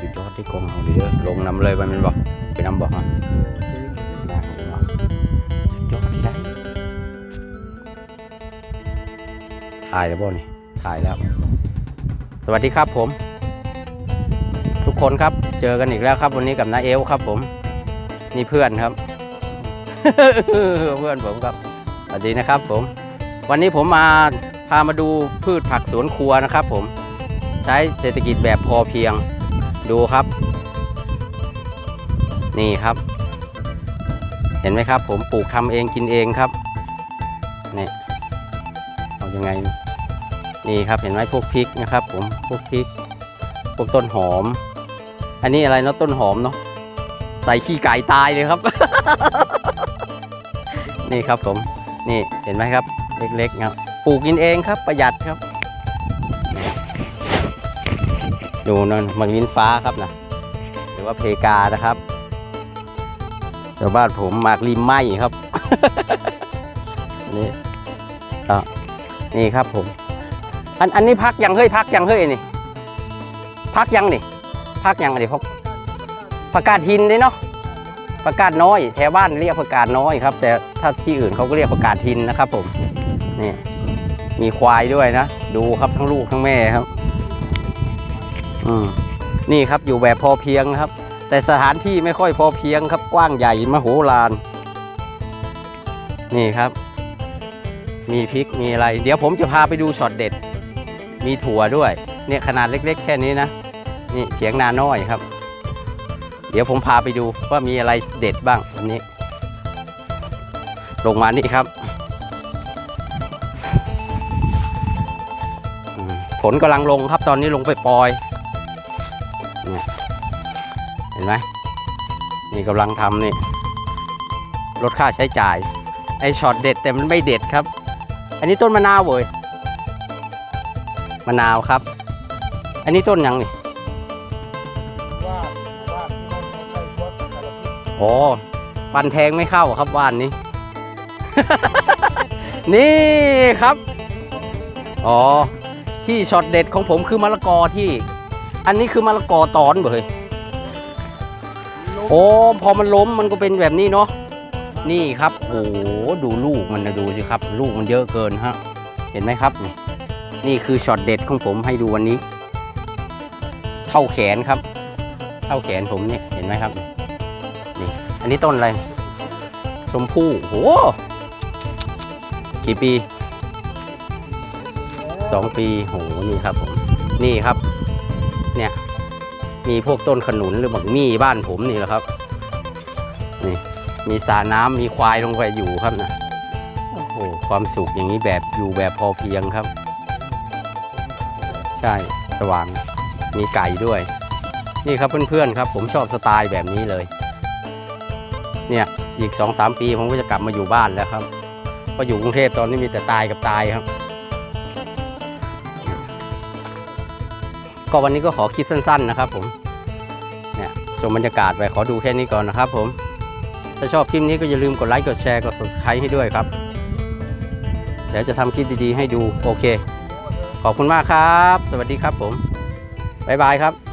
สุดยอดที่กองเอาเด้อลงน้ำเลยไปมันบอกไปน้ำบอกฮะสุดยอดที่ได้ถ่ายแล้วบ่นี่ถ่ายแล้ว สวัสดีครับผม ทุกคนครับเจอกันอีกแล้วครับ วันนี้กับน้าเอลครับผม นี่เพื่อนครับ เพื่อนผมครับสวัสดีนะครับผม วันนี้ผมมาพามาดูพืชผักสวนครัวนะครับผม ใช้เศรษฐกิจแบบพอเพียง ดูครับ นี่ครับ เห็นไหมครับ ผมปลูกทำเองกินเองครับนี่เอาอยังไง นี่ครับเห็นไหมพวกพริกนะครับ ผมพวกพริกพวกต้นหอม อันนี้อะไรเนาะต้นหอมเนาะใส่ขี้ไก่ตายเลยครับ นี่ครับผมนี่เห็นไหมครับ เล็กๆครับปลูกกินเองครับประหยัดครับ ดูนั่นมังลินฟ้าครับนะหรือว่าเพกานะครับแต่บ้านผมหมากริมไหมครับ นี่อนี่ครับผม อันอันนี้พักยังเฮ้ยพักยังเฮ้ยนี่ พักยังนี่ พักยังอะไรพกประกาศหินเด้เนาะประกาศน้อยแถวบ้านเรียกประกาศน้อยครับ แต่ถ้าที่อื่นเขาก็เรียกประกาศหินนะครับ ผมนี่มีควายด้วยนะ ดูครับทั้งลูกทั้งแม่ครับ นี่ครับอยู่แบบพอเพียงครับ แต่สถานที่ไม่ค่อยพอเพียงครับกว้างใหญ่มโหฬารนี่ครับ มีพริกมีอะไร เดี๋ยวผมจะพาไปดูช็อตเด็ด มีถั่วด้วย เนี่ยขนาดเล็ก ๆ แค่นี้นะนี่เฉียงนาน้อยครับ เดี๋ยวผมพาไปดูว่ามีอะไรเด็ดบ้างวันนี้ ลงมานี่ครับฝนกำลังลงครับตอนนี้ลงไปปลอย ห็นไหมนี่กำลังทำนี่ลดค่าใช้จ่าย ไอช็อตเด็ดแต่มันไม่เด็ดครับ อันนี้ต้นมะนาวเว้ยมะนาวครับ อันนี้ต้นยังนี่โอ้ฟันแทงไม่เข้าครับว่านนี้ นี่ครับ อ๋อ ที่ช็อตเด็ดของผมคือมะละกอที่ อันนี้คือมะละกอตอนเบย โอ้พอมันล้มมันก็เป็นแบบนี้เนาะนี่ครับโอ้ดูลูกมันนะดูสิครับ ลูกมันเยอะเกินฮะเห็นไหมครับนี่นี่คือช็อตเด็ดของผมให้ดูวันนี้ เท่าแขนครับ เท่าแขนผมเนี่ยเห็นไหมครับนี่อันนี้ต้นอะไรชมพู่โหกี่ปีสองปีโหนี่ครับผมนี่ครับ เนี่ย มีพวกต้นขนุนหรือบักมี่บ้านผมนี่แหละครับ นี่มีสระน้ำมีควายลงไปอยู่ครับนะโอ้โหความสุขอย่างนี้แบบอยู่แบบพอเพียงครับ ใช่สว่างมีไก่ด้วย นี่ครับเพื่อนๆครับ ผมชอบสไตล์แบบนี้เลย เนี่ยอีกสองสามปีผมก็จะกลับมาอยู่บ้านแล้วครับเพราะอยู่กรุงเทพตอนนี้มีแต่ตายกับตายครับ ก็วันนี้ก็ขอคลิปสั้น ๆ นะครับผมเนี่ยชมบรรยากาศไปขอดูแค่นี้ก่อนนะครับผม ถ้าชอบคลิปนี้ก็อย่าลืมกดไลค์กดแชร์กด subscribe ให้ด้วยครับ เดี๋ยวจะทำคลิปดีๆ ให้ดูโอเค ขอบคุณมากครับ สวัสดีครับผมบ๊ายบายครับ